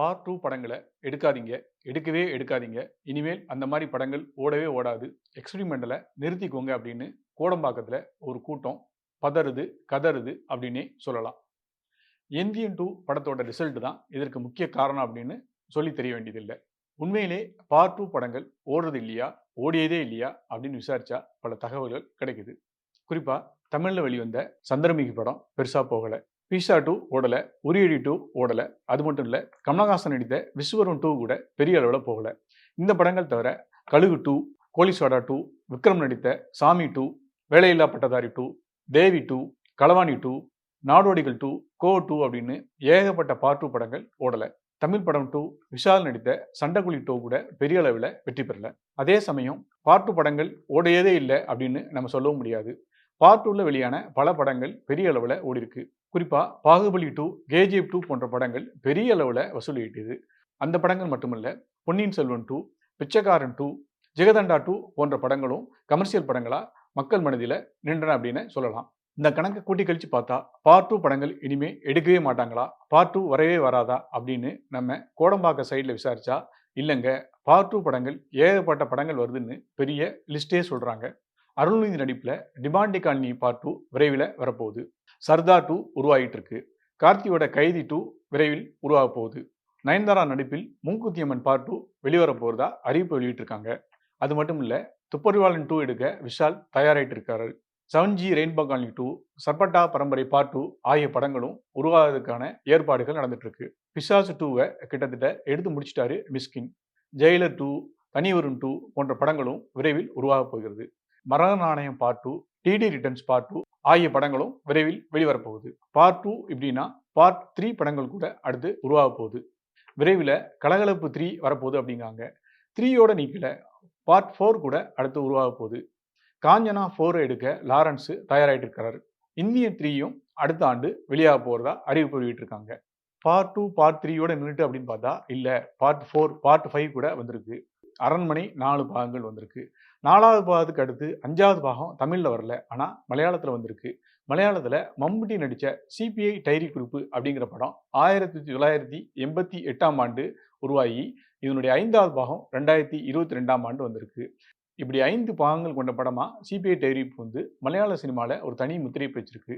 Part two படங்களை எடுக்காதீங்க. எடுக்கவே எடுக்காதீங்க. இனிமேல் அந்த மாதிரி படங்கள் ஓடவே ஓடாது. எக்ஸ்பிரிமெண்டலை நிறுத்திக்கோங்க அப்படின்னு கோடம்பாக்கத்தில் ஒரு கூட்டம் பதறுது கதறுது அப்படின்னே சொல்லலாம். எந்தியன் டூ படத்தோட ரிசல்ட் தான் இதற்கு முக்கிய காரணம் அப்படின்னு சொல்லி தெரிய வேண்டியதில்லை. உண்மையிலே பார்ட் டூ படங்கள் ஓடுறது இல்லையா? ஓடியதே இல்லையா? அப்படின்னு விசாரிச்சா பல தகவல்கள் கிடைக்குது. குறிப்பாக தமிழில் வெளிவந்த சந்திரமுகி படம் பெருசாக போகலை. பீஷா டூ ஓடலை உரியடி டூ ஓடலை அது மட்டும் இல்லை கமலஹாசன் நடித்த விஸ்வரன் டூ கூட பெரிய அளவில் போகலை. இந்த படங்கள் தவிர கழுகு டூ கோலிஸ்வாடா டூ விக்ரம் நடித்த Saamy two Velaiilla Pattathari two Devi two Kalavani two Naadodigal two Ko two அப்படின்னு ஏகப்பட்ட பார்ட் டூ படங்கள் ஓடலை. தமிழ் படம் டூ விஷால் நடித்த சண்டைக்குழி டூ கூட பெரிய அளவில் வெற்றி பெறல. அதே சமயம் பார்ட் டூ படங்கள் ஓடையதே இல்லை அப்படின்னு நம்ம சொல்லவும் முடியாது. பார்ட் டூவில் வெளியான பல படங்கள் பெரிய அளவில் ஓடிருக்கு. குறிப்பாக பாகுபலி டூ கேஜிஎஃப் டூ போன்ற படங்கள் பெரிய அளவில் வசூல் ஈட்டியது அந்த படங்கள் மட்டுமல்ல Ponniyin Selvan two Pichaikkaran two Jigarthanda two போன்ற படங்களும் கமர்ஷியல் படங்களாக மக்கள் மனதில் நின்றன அப்படின்னு சொல்லலாம். இந்த கணக்கை கூட்டி கழித்து பார்த்தா பார்ட் டூ படங்கள் இனிமே எடுக்கவே மாட்டாங்களா? பார்ட் டூ வரவே வராதா? அப்படின்னு நம்ம கோடம்பாக்க சைடில் விசாரிச்சா இல்லைங்க பார்ட் டூ படங்கள் ஏகப்பட்ட படங்கள் வருதுன்னு பெரிய லிஸ்டே சொல்கிறாங்க அருள்நிதி நடிப்பில் டிமாண்டி காலனி பார்ட் டூ விரைவில் வரப்போகுது. சர்தார் டூ உருவாகிட்டு இருக்கு கார்த்தியோட கைதி டூ விரைவில் உருவாக போகுது. நயன்தாரா நடிப்பில் மூக்குத்தியம்மன் பார்ட் டூ வெளிவர போகிறதா அறிவிப்பு வெளியிட்டிருக்காங்க. அது மட்டும் இல்லை துப்பறிவாளன் டூ எடுக்க விஷால் தயாராகிட்டு இருக்காரு seven G rainbow colony two Sarpatta Parambarai part two ஆகிய படங்களும் உருவாவதற்கான ஏற்பாடுகள் நடந்துட்டு இருக்கு பிசாசு டூவை கிட்டத்தட்ட எடுத்து முடிச்சிட்டாரு Mysskin. Jailer two Thanioruvan two போன்ற படங்களும் விரைவில் உருவாக போகிறது. மரண Naanayam part two D D returns part two ஆகிய படங்களும் விரைவில் வெளிவரப்போகுது. பார்ட் டூ இப்படின்னா பார்ட் த்ரீ படங்கள் கூட அடுத்து உருவாக போகுது. விரைவில் கலகலப்பு த்ரீ வரப்போகுது அப்படிங்காங்க த்ரீயோட நீக்கில பார்ட் ஃபோர் கூட அடுத்து உருவாக போகுது. காஞ்சனா ஃபோரை எடுக்க லாரன்ஸு தயாராகிட்டு இருக்கிறார் இந்திய த்ரீயும் அடுத்த ஆண்டு வெளியாக போகிறதா அறிவிப்பு வெளியிட்டிருக்காங்க. பார்ட் டூ பார்ட் த்ரீயோட நின்றுட்டு அப்படின்னு பார்த்தா இல்லை பார்ட் ஃபோர் பார்ட் ஃபைவ் கூட வந்திருக்கு. அரண்மனை நாலு பாகங்கள் வந்திருக்கு. நாலாவது பாகத்துக்கு அடுத்து அஞ்சாவது பாகம் தமிழில் வரல. ஆனால் மலையாளத்தில் வந்திருக்கு. மலையாளத்தில் மம்முட்டி நடித்த சிபிஐ டைரி குறிப்பு அப்படிங்கிற படம் ஆயிரத்தி தொள்ளாயிரத்தி எண்பத்தி எட்டாம் ஆண்டு உருவாகி இதனுடைய ஐந்தாவது பாகம் ரெண்டாயிரத்தி இருபத்தி ரெண்டாம் ஆண்டு வந்திருக்கு. இப்படி ஐந்து பாகங்கள் கொண்ட படமாக சிபிஐ டைரி வந்து மலையாள சினிமாவில் ஒரு தனி முத்திரை பெற்றிருக்கு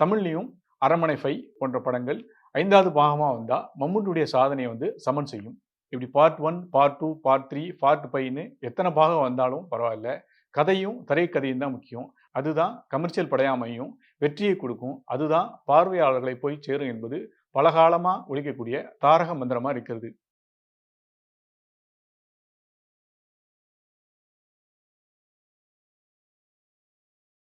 தமிழ்லையும் அரமனை ஃபை போன்ற படங்கள் ஐந்தாவது பாகமாக வந்தால் மம்முட்டியுடைய சாதனையை வந்து சமன் செய்யும். இப்படி part one part two part three part ஃபைவ்னு எத்தனை பாகம் வந்தாலும் பரவாயில்ல. கதையும் திரைக்கதையும் தான் முக்கியம். அதுதான் கமர்ஷியல் படையாமையும் வெற்றியை கொடுக்கும். அதுதான் பார்வையாளர்களை போய் சேரும் என்பது பலகாலமாக ஒழிக்கக்கூடிய தாரக மந்திரமாக இருக்கிறது.